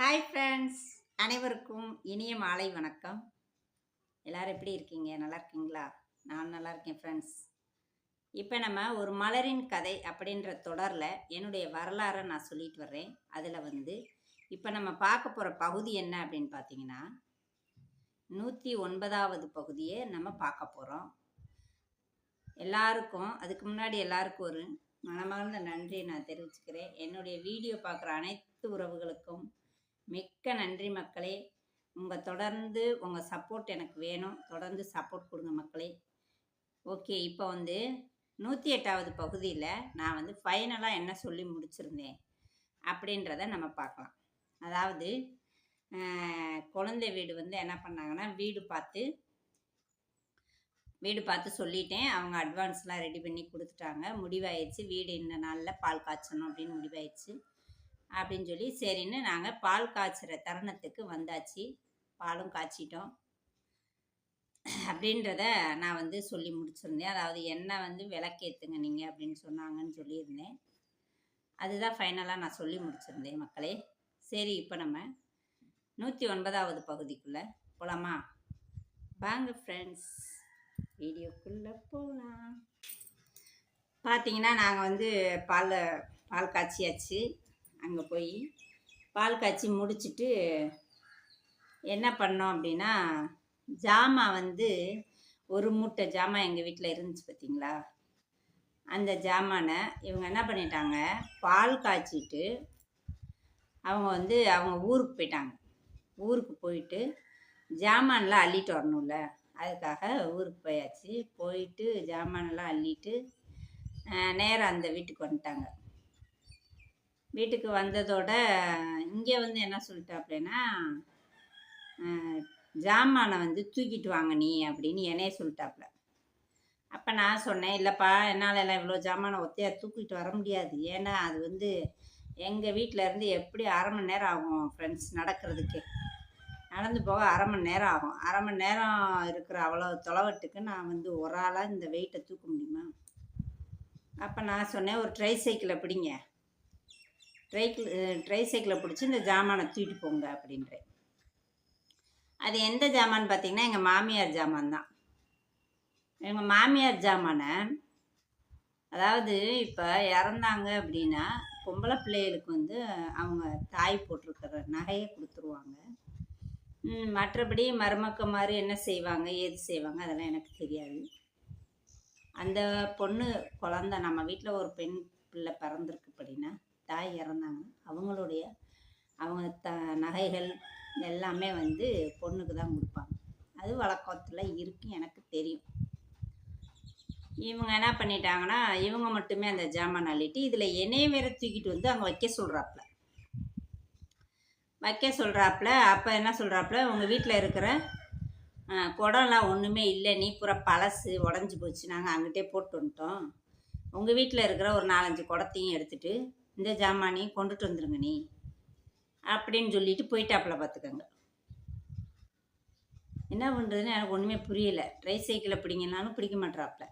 Hi friends அனைவருக்கும் இனிய மாலை வணக்கம். எல்லாரும் எப்படி இருக்கீங்க? நல்லா இருக்கீங்களா? நான் நல்லா இருக்கேன் ஃப்ரெண்ட்ஸ் இப்போ நம்ம ஒரு மலரின் கதை அப்படின்ற தொடரில் என்னுடைய வரலாறை நான் சொல்லிட்டு வர்றேன். அதில் வந்து இப்போ நம்ம பார்க்க போகிற பகுதி என்ன அப்படின்னு பார்த்தீங்கன்னா நூற்றி ஒன்பதாவது பகுதியை நம்ம பார்க்க போகிறோம் எல்லாருக்கும் அதுக்கு முன்னாடி எல்லாருக்கும் ஒரு மனமார்ந்த நன்றியை நான் தெரிவிச்சுக்கிறேன். என்னுடைய வீடியோ பார்க்குற அனைத்து உறவுகளுக்கும் மிக்க நன்றி மக்களே. உங்கள் தொடர்ந்து உங்கள் சப்போர்ட் எனக்கு வேணும். தொடர்ந்து சப்போர்ட் கொடுங்க மக்களே. ஓகே இப்போ வந்து நூற்றி எட்டாவது பகுதியில் நான் வந்து ஃபைனலாக என்ன சொல்லி முடிச்சிருந்தேன் அப்படின்றத நம்ம பார்க்கலாம். அதாவது குழந்தை வீடு வந்து என்ன பண்ணாங்கன்னா வீடு பார்த்து வீடு பார்த்து சொல்லிட்டேன். அவங்க அட்வான்ஸ்லாம் ரெடி பண்ணி கொடுத்துட்டாங்க. முடிவாயிடுச்சு. வீடு இந்த நாளில் பால் காய்ச்சணும் அப்படின்னு முடிவாயிடுச்சு. அப்படின்னு சொல்லி சரின்னு நாங்கள் பால் காய்ச்சுற தருணத்துக்கு வந்தாச்சு. பாலும் காய்ச்சிட்டோம். அப்படின்றத நான் வந்து சொல்லி முடிச்சிருந்தேன். அதாவது என்ன வந்து விளக்கேற்றுங்க நீங்கள் அப்படின்னு சொன்னாங்கன்னு சொல்லியிருந்தேன். அதுதான் ஃபைனலாக நான் சொல்லி முடிச்சிருந்தேன் மக்களே. சரி இப்போ நம்ம நூற்றி ஒன்பதாவது பகுதிக்குள்ளே போகலாமா வாங்க ஃப்ரெண்ட்ஸ் வீடியோக்குள்ளே போகலாம் பார்த்தீங்கன்னா நாங்கள் வந்து பால் பால் காய்ச்சியாச்சு. அங்கே போய் பால் காய்ச்சி முடிச்சுட்டு என்ன பண்ணோம் அப்படின்னா ஜாமான் வந்து ஒரு மூட்டை ஜாமான் எங்கள் வீட்டில் இருந்துச்சு பார்த்தீங்களா அந்த ஜாமானை இவங்க என்ன பண்ணிட்டாங்க பால் காய்ச்சிட்டு அவங்க வந்து அவங்க ஊருக்கு போயிட்டாங்க. ஊருக்கு போயிட்டு ஜாமான்லாம் அள்ளிட்டு வரணும்ல அதுக்காக ஊருக்கு போயாச்சு. போயிட்டு ஜாமானெல்லாம் அள்ளிட்டு நேராக அந்த வீட்டுக்கு வந்துட்டாங்க. வீட்டுக்கு வந்ததோட இங்கே வந்து என்ன சொல்லிட்டாப்லன்னா ஜாமானை வந்து தூக்கிட்டு வாங்க நீ அப்படின்னு என்னையே சொல்லிட்டாப்புல அப்போ நான் சொன்னேன் இல்லைப்பா என்னால் எல்லாம் இவ்வளோ ஜாமானை ஒத்தையாக தூக்கிட்டு வர முடியாது. ஏன்னா அது வந்து எங்கள் வீட்டில் இருந்து எப்படி அரை மணி நேரம் ஆகும் ஃப்ரெண்ட்ஸ் நடக்கிறதுக்கே. நடந்து போக அரை மணி நேரம் ஆகும். அரை மணி நேரம் இருக்கிற அவ்வளோ தொலைவட்டுக்கு நான் வந்து ஒரு ஆளாக இந்த வெயிட்டை தூக்க முடியுமா? அப்போ நான் சொன்னேன் ஒரு ட்ரை சைக்கிளை பிடிங்க. ட்ரைக்கிள் ட்ரை சைக்கிளை பிடிச்சி இந்த ஜாமானை தூக்கிட்டு போங்க அப்படின்றேன். அது எந்த ஜாமான்னு பார்த்தீங்கன்னா எங்கள் மாமியார் ஜாமான் தான். எங்கள் மாமியார் ஜாமானை அதாவது இப்போ இறந்தாங்க அப்படின்னா பொம்பளை பிள்ளைகளுக்கு வந்து அவங்க தாய் போட்டிருக்கிற நகையை கொடுத்துருவாங்க. மற்றபடி மருமக்க மாதிரி என்ன செய்வாங்க ஏது செய்வாங்க அதெல்லாம் எனக்கு தெரியாது. அந்த பொண்ணு குழந்த நம்ம வீட்டில் ஒரு பெண் பிள்ளை பிறந்திருக்கு அப்படின்னா தாய் இறந்தாங்க. அவங்களுடைய அவங்க த நகைகள் எல்லாமே வந்து பொண்ணுக்கு தான் கொடுப்பாங்க. அது வழக்கத்தில் இருக்கு எனக்கு தெரியும். இவங்க என்ன பண்ணிட்டாங்கன்னா இவங்க மட்டுமே அந்த ஜாமான் அள்ளிட்டு இதில் என்னைய வேற தூக்கிட்டு வந்து அங்கே வைக்க சொல்கிறாப்புல வைக்க சொல்கிறாப்புல அப்போ என்ன சொல்கிறாப்புல உங்கள் வீட்டில் இருக்கிற குடம்லாம் ஒன்றுமே இல்லை நீ பூரா பழசு உடஞ்சி போச்சு நாங்கள் அங்கிட்டே போட்டு வந்துட்டோம். உங்கள் வீட்டில் இருக்கிற ஒரு நாலஞ்சு குடத்தையும் எடுத்துகிட்டு இந்த ஜாமானி கொண்டுட்டு வந்துருங்க நீ. அப்படின்னு சொல்லிட்டு போயிட்டாப்புல பார்த்துக்கோங்க என்ன பண்ணுறதுன்னு எனக்கு ஒன்றுமே புரியலை. ட்ரை சைக்கிளை பிடிங்கனாலும் பிடிக்க மாட்றாப்புல.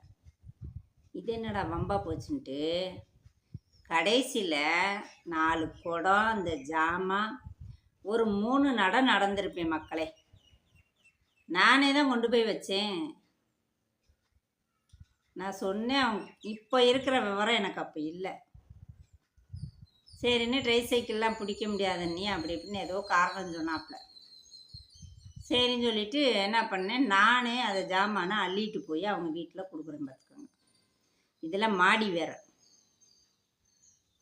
இது என்னடா வம்பா போச்சுன்ட்டு? கடைசியில் நாலு குடம் அந்த ஜாமான் ஒரு மூணு நட நடந்திருப்பேன் மக்களே. நானே தான் கொண்டு போய் வச்சேன். நான் சொன்னேன் அவங்க இப்போ இருக்கிற விவரம் எனக்கு அப்போ இல்லை. சரின்னு ட்ரை சைக்கிள்லாம் பிடிக்க முடியாது நீ அப்படி இப்படின்னு ஏதோ காரணம் சொன்னாப்புல சரின்னு சொல்லிட்டு என்ன பண்ணேன் நானே அதை ஜாமானை அள்ளிட்டு போய் அவங்க வீட்டில் கொடுக்குறேன் பார்த்துக்கோங்க இதில் மாடி வேற.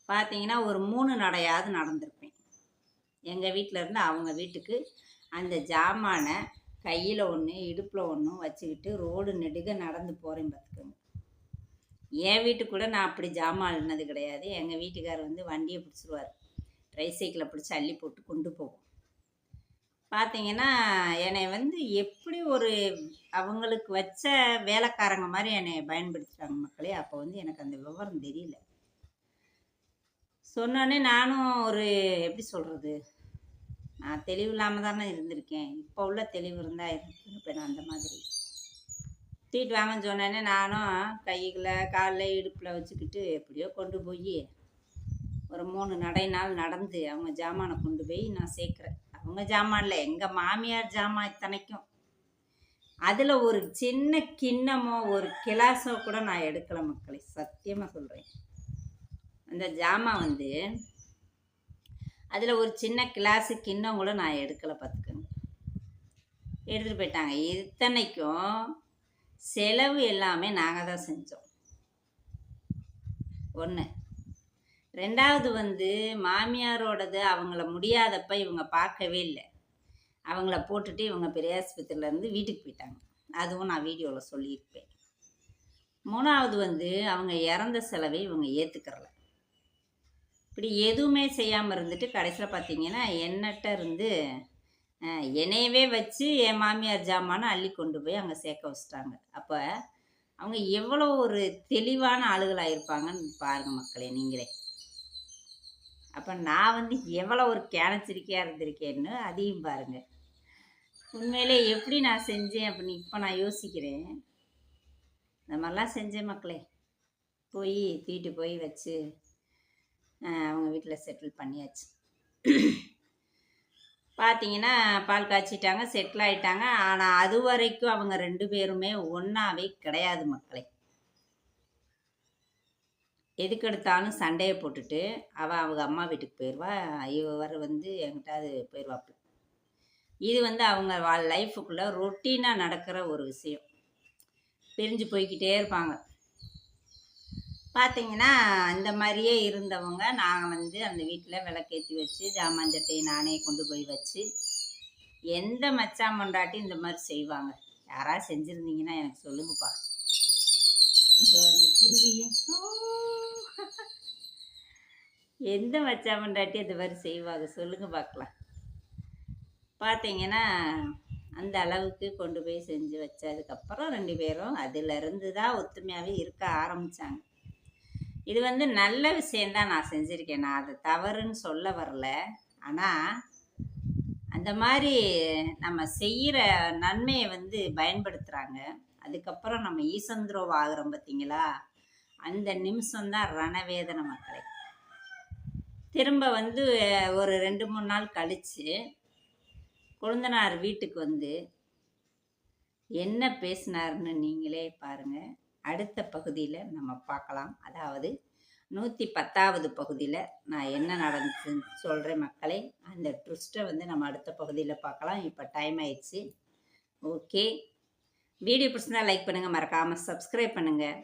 பார்த்தீங்கன்னா ஒரு மூணு நடையாவது நடந்திருப்பேன். எங்கள் வீட்டில் இருந்து அவங்க வீட்டுக்கு அந்த ஜாமானை கையில் ஒன்று இடுப்பில் ஒன்றும் வச்சுக்கிட்டு ரோடு நெடுக நடந்து போகிறேன் பார்த்துக்கோங்க என் வீட்டுக்கு கூட நான் அப்படி ஜாமான் அழுனது கிடையாது. எங்கள் வீட்டுக்காரர் வந்து வண்டியை பிடிச்சிருவார். ட்ரை சைக்கிளை பிடிச்சி அள்ளி போட்டு கொண்டு போகும் பார்த்தீங்கன்னா என்னை வந்து எப்படி ஒரு அவங்களுக்கு வச்ச வேலைக்காரங்க மாதிரி என்னை பயன்படுத்துகிறாங்க மக்களே அப்போ வந்து எனக்கு அந்த விவரம் தெரியல. சொன்னோடனே நானும் ஒரு எப்படி சொல்கிறது நான் தெளிவு இல்லாமல் தானே இருந்திருக்கேன். இப்போ உள்ள தெளிவு இருந்தால் இருப்பேன் நான் அந்த மாதிரி தூக்கிட்டு வாங்கன்னு சொன்னேன்னே நானும் கையில் காலில் இடுப்பில் வச்சுக்கிட்டு எப்படியோ கொண்டு போய் ஒரு மூணு நடை நாள் நடந்து அவங்க ஜாமானை கொண்டு போய் நான் சேர்க்குறேன். அவங்க ஜாமான்ல எங்கள் மாமியார் ஜாமான் இத்தனைக்கும். அதில் ஒரு சின்ன கிண்ணமோ ஒரு கிளாஸோ கூட நான் எடுக்கலை மக்களை சத்தியமாக சொல்கிறேன் அந்த ஜாமான் வந்து அதில் ஒரு சின்ன கிளாஸு கிண்ணம் கூட நான் எடுக்கலை பார்த்துக்கோங்க எடுத்துகிட்டு போயிட்டாங்க. இத்தனைக்கும் செலவு எல்லாமே நாங்கள் தான் செஞ்சோம். ஒன்று ரெண்டாவது வந்து மாமியாரோடது அவங்கள முடியாதப்ப இவங்க பார்க்கவே இல்லை. அவங்கள போட்டுட்டு இவங்க பெரியாஸ்பத்திரியிலேருந்து வீட்டுக்கு போயிட்டாங்க. அதுவும் நான் வீடியோவில் சொல்லியிருப்பேன். மூணாவது வந்து அவங்க இறந்த செலவை இவங்க ஏற்றுக்கிறல இப்படி எதுவுமே செய்யாமல் இருந்துட்டு கடைசியில் பார்த்தீங்கன்னா என்னட்ட இருந்து என்னையவே வச்சு என் மாமியார் ஜாமானை அள்ளி கொண்டு போய் அங்கே சேர்க்க வச்சிட்டாங்க. அப்போ அவங்க எவ்வளோ ஒரு தெளிவான ஆளுகளாக இருப்பாங்கன்னு பாருங்கள் மக்களே நீங்களே. அப்போ நான் வந்து எவ்வளோ ஒரு கேனச்சிரிக்கையாக இருந்திருக்கேன்னு அதையும் பாருங்கள் உண்மையிலே எப்படி நான் செஞ்சேன் அப்படின்னு இப்போ நான் யோசிக்கிறேன். இந்த மாதிரிலாம் செஞ்சேன் மக்களே. போய் தூக்கிட்டு போய் வச்சு அவங்க வீட்டில் செட்டில் பண்ணியாச்சு. பார்த்தீங்கன்னா பால் காய்ச்சிட்டாங்க செட்டில் ஆயிட்டாங்க. ஆனால் அது வரைக்கும் அவங்க ரெண்டு பேருமே ஒன்றாவே கிடையாது மக்களே. எதுக்கெடுத்தாலும் சண்டையை போட்டுட்டு அவள் அவங்க அம்மா வீட்டுக்கு போயிடுவா இவர் வந்து எங்கிட்டாவது போயிடுவாப்புல இது வந்து அவங்க வாழ் லைஃபுக்குள்ளே ரொட்டீனாக நடக்கிற ஒரு விஷயம். பிரிஞ்சு போய்க்கிட்டே இருப்பாங்க. பார்த்தீங்கன்னா அந்த மாதிரியே இருந்தவங்க நாங்கள் வந்து அந்த வீட்டில் விளக்கேற்றி வச்சு ஜாமான் சட்டையை நானே கொண்டு போய் வச்சு எந்த மச்சான் மொண்டாட்டி இந்த மாதிரி செய்வாங்க? யாராவது செஞ்சுருந்தீங்கன்னா எனக்கு சொல்லுங்கப்பா. குருவியே. எந்த மச்சான் பொண்டாட்டி இந்த மாதிரி செய்வாங்க சொல்லுங்க பார்க்கலாம். பார்த்தீங்கன்னா அந்த அளவுக்கு கொண்டு போய் செஞ்சு வச்சதுக்கப்புறம் ரெண்டு பேரும் அதிலிருந்து தான் ஒத்துமையாகவே இருக்க ஆரம்பித்தாங்க இது வந்து நல்ல விஷயந்தான் நான் செஞ்சுருக்கேன். நான் அது தவறுன்னு சொல்ல வரல. ஆனால் அந்த மாதிரி நம்ம செய்கிற நன்மையை வந்து பயன்படுத்துகிறாங்க அதுக்கப்புறம் நம்ம ஈசந்திரோவ் ஆகிறோம் பார்த்தீங்களா அந்த நிமிஷம்தான் ரணவேதனை மக்களை. திரும்ப வந்து ஒரு ரெண்டு மூணு நாள் கழித்து கொழுந்தனார் வீட்டுக்கு வந்து என்ன பேசினாருன்னு நீங்களே பாருங்கள் அடுத்த பகுதியில் நம்ம பார்க்கலாம். அதாவது நூற்றி பத்தாவது பகுதியில் நான் என்ன நடந்துச்சுன்னு சொல்கிறேன் மக்களே. அந்த ட்விஸ்ட்டை வந்து நம்ம அடுத்த பகுதியில் பார்க்கலாம். இப்போ டைம் ஆயிடுச்சு. ஓகே வீடியோ பிடிச்சிருந்தா லைக் பண்ணுங்கள் மறக்காமல் சப்ஸ்கிரைப் பண்ணுங்கள்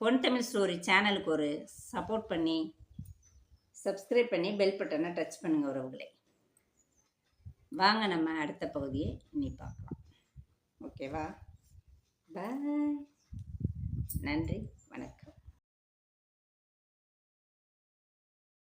பொன் தமிழ் ஸ்டோரி சேனலுக்கு ஒரு சப்போர்ட் பண்ணி சப்ஸ்கிரைப் பண்ணி பெல் பட்டனை டச் பண்ணுங்கள் உறவுகளை. வாங்க நம்ம அடுத்த பகுதியை இனி பார்க்கலாம். ஓகேவா பாய் நன்றி வணக்கம்.